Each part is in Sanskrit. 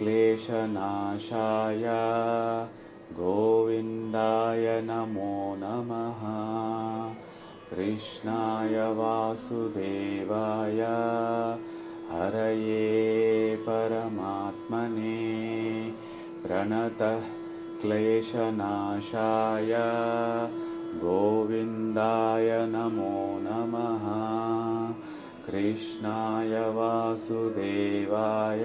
क्लेशनाशाय। गोविन्दाय नमो नमः। कृष्णाय वासुदेवाय। हरये परमात्मने। प्रणतः क्लेशनाशाय। गोविन्दाय नमो नमः। कृष्णाय वासुदेवाय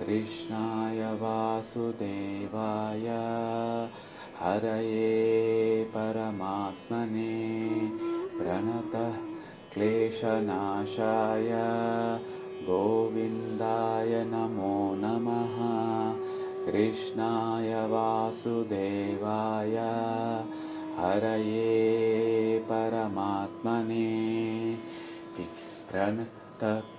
कृष्णाय वासुदेवाय। हरये परमात्मने प्रणतः क्लेशनाशाय। गोविन्दाय नमो नमः। कृष्णाय वासुदेवाय। हरये परमात्मने प्रणतक्लेशनाशाय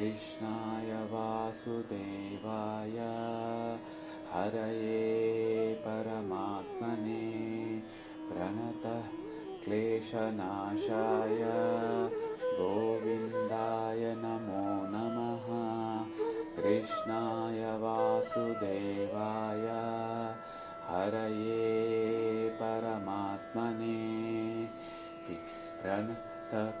कृष्णाय वासुदेवाय। हरये परमात्मने प्रणतः क्लेशनाशाय। गोविन्दाय नमो नमः। कृष्णाय वासुदेवाय। हरये परमात्मने प्रणतक्लेशनाशाय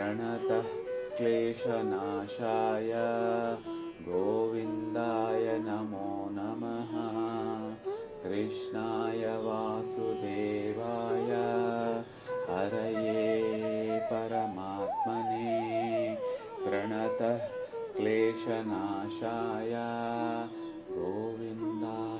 प्रणतः क्लेशनाशाय गोविन्दाय नमो नमः। कृष्णाय वासुदेवाय। हरये परमात्मने प्रणतः क्लेशनाशाय गोविन्दाय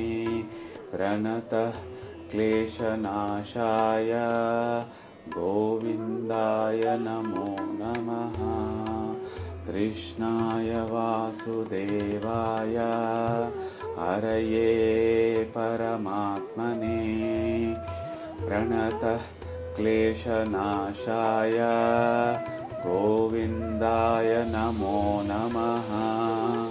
प्रणतः क्लेशनाशाय गोविन्दाय नमो नमः। कृष्णाय वासुदेवाय। हरये परमात्मने। प्रणतः क्लेशनाशाय गोविन्दाय नमो नमः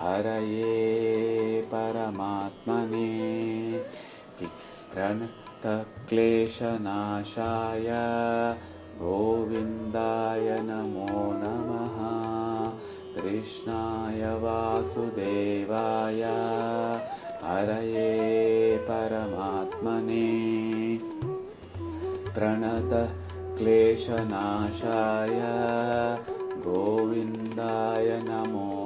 हरये परमात्मने। प्रणतक्लेशनाशाय गोविन्दाय नमो नमः। कृष्णाय वासुदेवाय हरये परमात्मने। प्रणतः क्लेशनाशाय गोविन्दाय नमो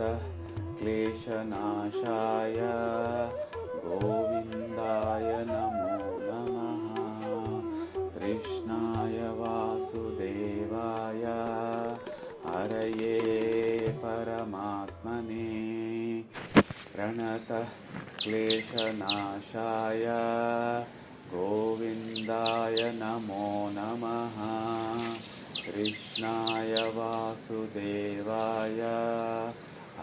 प्रणतः क्लेशनाशाय गोविन्दाय नमो नमः। कृष्णाय वासुदेवाय हरये परमात्मने। प्रणतः क्लेशनाशाय गोविन्दाय नमो नमः। कृष्णाय वासुदेवाय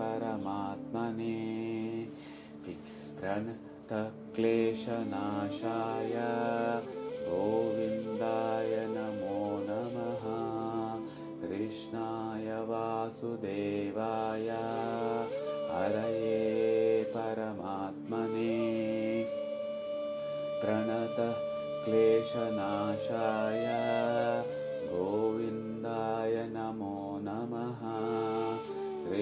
परमात्मने। प्रणतक्लेशनाशाय गोविन्दाय नमो नमः। कृष्णाय वासुदेवाय। हरये परमात्मने। प्रणतः क्लेशनाशाय गोविन्दाय नमो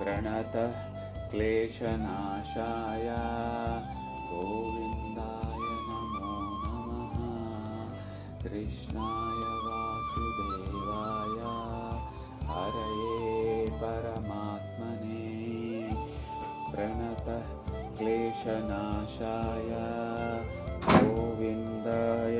प्रणतः क्लेशनाशाय। गोविन्दाय नमो नमः। कृष्णाय वासुदेवाय। हरये परमात्मने। प्रणतः क्लेशनाशाय। गोविन्दाय